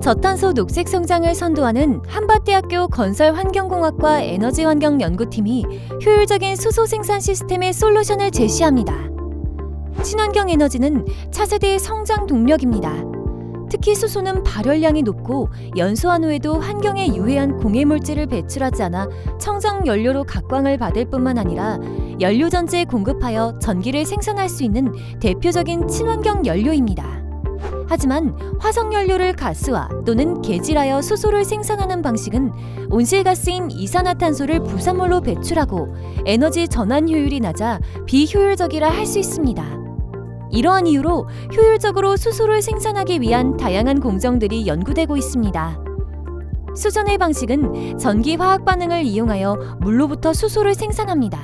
저탄소 녹색 성장을 선도하는 한밭대학교 건설환경공학과 에너지환경연구팀이 효율적인 수소 생산 시스템의 솔루션을 제시합니다. 친환경 에너지는 차세대의 성장 동력입니다. 특히 수소는 발열량이 높고 연소한 후에도 환경에 유해한 공해 물질을 배출하지 않아 청정 연료로 각광을 받을 뿐만 아니라 연료 전지에 공급하여 전기를 생산할 수 있는 대표적인 친환경 연료입니다. 하지만 화석 연료를 가스화 또는 개질하여 수소를 생산하는 방식은 온실가스인 이산화탄소를 부산물로 배출하고 에너지 전환 효율이 낮아 비효율적이라 할 수 있습니다. 이러한 이유로 효율적으로 수소를 생산하기 위한 다양한 공정들이 연구되고 있습니다. 수전의 방식은 전기 화학 반응을 이용하여 물로부터 수소를 생산합니다.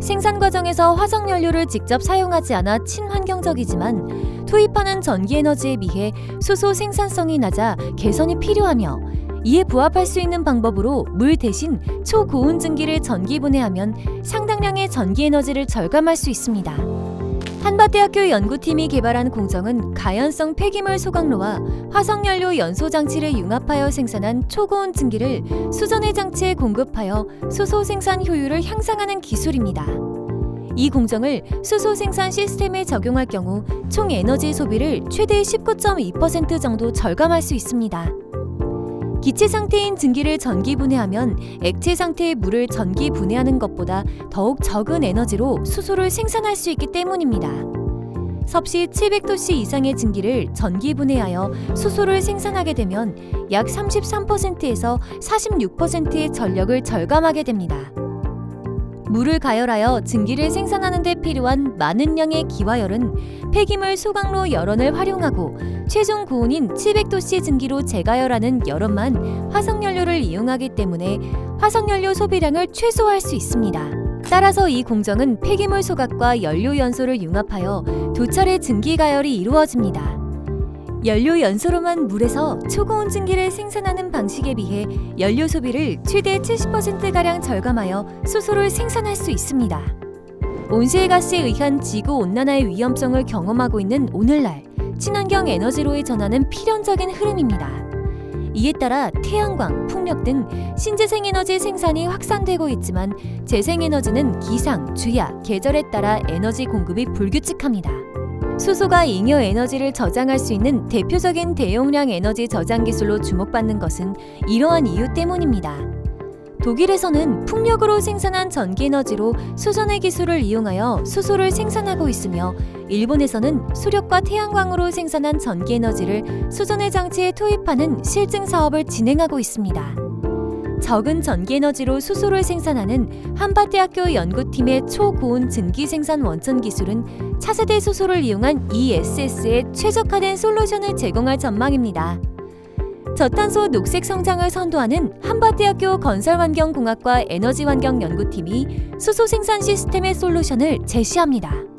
생산 과정에서 화석 연료를 직접 사용하지 않아 친환경적이지만 투입하는 전기 에너지에 비해 수소 생산성이 낮아 개선이 필요하며 이에 부합할 수 있는 방법으로 물 대신 초고온 증기를 전기 분해하면 상당량의 전기 에너지를 절감할 수 있습니다. 한밭대학교 연구팀이 개발한 공정은 가연성 폐기물 소각로와 화석연료 연소 장치를 융합하여 생산한 초고온 증기를 수전의 장치에 공급하여 수소 생산 효율을 향상하는 기술입니다. 이 공정을 수소 생산 시스템에 적용할 경우 총 에너지 소비를 최대 19.2% 정도 절감할 수 있습니다. 기체 상태인 증기를 전기 분해하면 액체 상태의 물을 전기 분해하는 것보다 더욱 적은 에너지로 수소를 생산할 수 있기 때문입니다. 섭씨 700도씨 이상의 증기를 전기 분해하여 수소를 생산하게 되면 약 33%에서 46%의 전력을 절감하게 됩니다. 물을 가열하여 증기를 생산하는 데 필요한 많은 양의 기화열은 폐기물 소각로 열원을 활용하고 최종 고온인 700도씨 증기로 재가열하는 열원만 화석연료를 이용하기 때문에 화석연료 소비량을 최소화할 수 있습니다. 따라서 이 공정은 폐기물 소각과 연료 연소를 융합하여 두 차례 증기 가열이 이루어집니다. 연료 연소로만 물에서 초고온 증기를 생산하는 방식에 비해 연료 소비를 최대 70%가량 절감하여 수소를 생산할 수 있습니다. 온실가스에 의한 지구 온난화의 위험성을 경험하고 있는 오늘날 친환경 에너지로의 전환은 필연적인 흐름입니다. 이에 따라 태양광, 풍력 등 신재생 에너지 생산이 확산되고 있지만 재생 에너지는 기상, 주야, 계절에 따라 에너지 공급이 불규칙합니다. 수소가 잉여 에너지를 저장할 수 있는 대표적인 대용량 에너지 저장 기술로 주목받는 것은 이러한 이유 때문입니다. 독일에서는 풍력으로 생산한 전기 에너지로 수전의 기술을 이용하여 수소를 생산하고 있으며 일본에서는 수력과 태양광으로 생산한 전기 에너지를 수전의 장치에 투입하는 실증 사업을 진행하고 있습니다. 적은 전기 에너지로 수소를 생산하는 한밭대학교 연구팀의 초고온 증기 생산 원천 기술은 차세대 수소를 이용한 ESS에 최적화된 솔루션을 제공할 전망입니다. 저탄소 녹색 성장을 선도하는 한밭대학교 건설환경공학과 에너지환경연구팀이 수소 생산 시스템의 솔루션을 제시합니다.